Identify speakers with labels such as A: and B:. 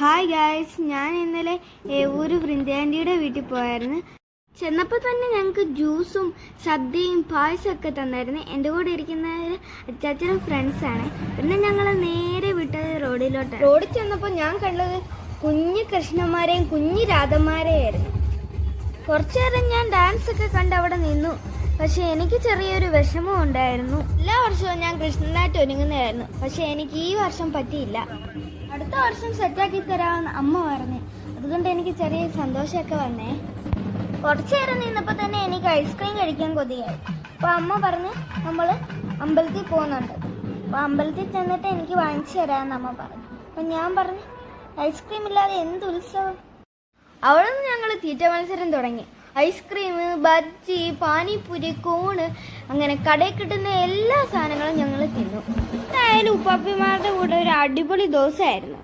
A: Hi guys ഞാൻ ഇന്നലെ ഒരു വൃന്ദാന്റിയുടെ വീട്ടിൽ പോയായിരുന്നു. ചെന്നപ്പോൾ തന്നെ ഞങ്ങൾക്ക് ജ്യൂസും സദ്യയും പായസം ഒക്കെ തന്നായിരുന്നു. എന്റെ കൂടെ ഇരിക്കുന്ന അച്ചാച്ചനും ഫ്രണ്ട്സാണ് പിന്നെ ഞങ്ങൾ നേരെ വിട്ടത് റോഡിലോട്ടാണ്. റോഡിൽ ചെന്നപ്പോൾ ഞാൻ കണ്ടത് കുഞ്ഞു കൃഷ്ണന്മാരെയും കുഞ്ഞു രാധന്മാരെയായിരുന്നു. കുറച്ചു നേരം ഞാൻ ഡാൻസ് ഒക്കെ കണ്ട് അവിടെ നിന്നു. പക്ഷേ എനിക്ക് ചെറിയൊരു വിഷമം ഉണ്ടായിരുന്നു. വർഷവും ഞാൻ കൃഷ്ണനായിട്ട് ഒരുങ്ങുന്നതായിരുന്നു. പക്ഷെ എനിക്ക് ഈ വർഷം പറ്റിയില്ല. അടുത്ത വർഷം സെറ്റാക്കി തരാമെന്ന് അമ്മ പറഞ്ഞു. അതുകൊണ്ട് എനിക്ക് ചെറിയ സന്തോഷമൊക്കെ വന്നേ. കുറച്ചു നേരം നിന്നപ്പോൾ തന്നെ എനിക്ക് ഐസ്ക്രീം കഴിക്കാൻ കൊതിയായി. അപ്പോൾ അമ്മ പറഞ്ഞ് നമ്മൾ അമ്പലത്തിൽ പോകുന്നുണ്ട്. അപ്പോൾ അമ്പലത്തിൽ ചെന്നിട്ട് എനിക്ക് വാങ്ങിച്ചു തരാമെന്ന് അമ്മ പറഞ്ഞു. അപ്പം ഞാൻ പറഞ്ഞു ഐസ്ക്രീം ഇല്ലാതെ എന്ത് ഉത്സവം? അവിടെ നിന്ന് ഞങ്ങൾ തീറ്റ മത്സരം തുടങ്ങി. ഐസ്ക്രീം ബജ്ജി പാനിപ്പൂരി കോണ് അങ്ങനെ കടയിൽ കിട്ടുന്ന എല്ലാ സാധനങ്ങളും ഞങ്ങൾ തിന്നു. എന്തായാലും ഉപ്പാപ്പിമാരുടെ കൂടെ ഒരു അടിപൊളി ദിവസമായിരുന്നു